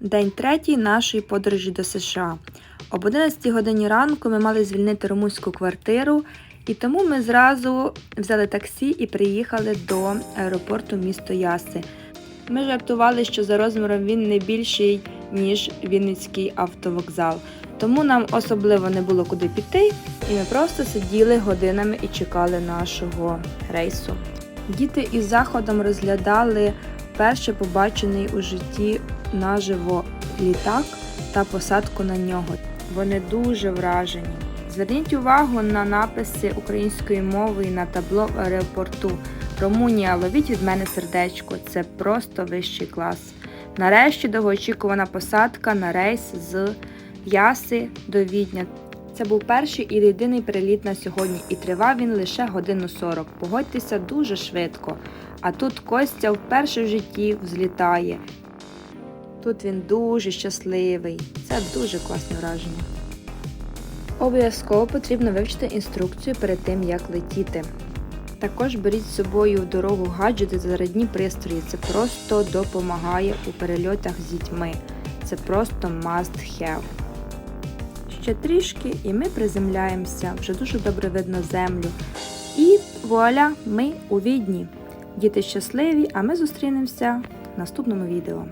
День третій нашої подорожі до США. Об 11 годині ранку ми мали звільнити румунську квартиру, і тому ми зразу взяли таксі і приїхали до аеропорту місто Яси. Ми жартували, що за розміром він не більший, ніж Вінницький автовокзал. Тому нам особливо не було куди піти, і ми просто сиділи годинами і чекали нашого рейсу. Діти із заходом розглядали перше побачений у житті наживо літак та посадку на нього. Вони дуже вражені. Зверніть увагу на написи українською мовою на табло в аеропорту. Румунія, ловіть від мене сердечко. Це просто вищий клас. Нарешті довгоочікувана посадка на рейс з Яси до Відня. Це був перший і єдиний переліт на сьогодні, і тривав він лише годину 40. Погодьтеся дуже швидко. А тут Костя вперше в житті взлітає. Тут він дуже щасливий. Це дуже класне враження. Обов'язково потрібно вивчити інструкцію перед тим, як летіти. Також беріть з собою в дорогу гаджети та зарядні пристрої. Це просто допомагає у перельотах з дітьми. Це просто must have. Ще трішки, і ми приземляємося. Вже дуже добре видно землю. І вуаля, ми у відні. Діти щасливі, а ми зустрінемося в наступному відео.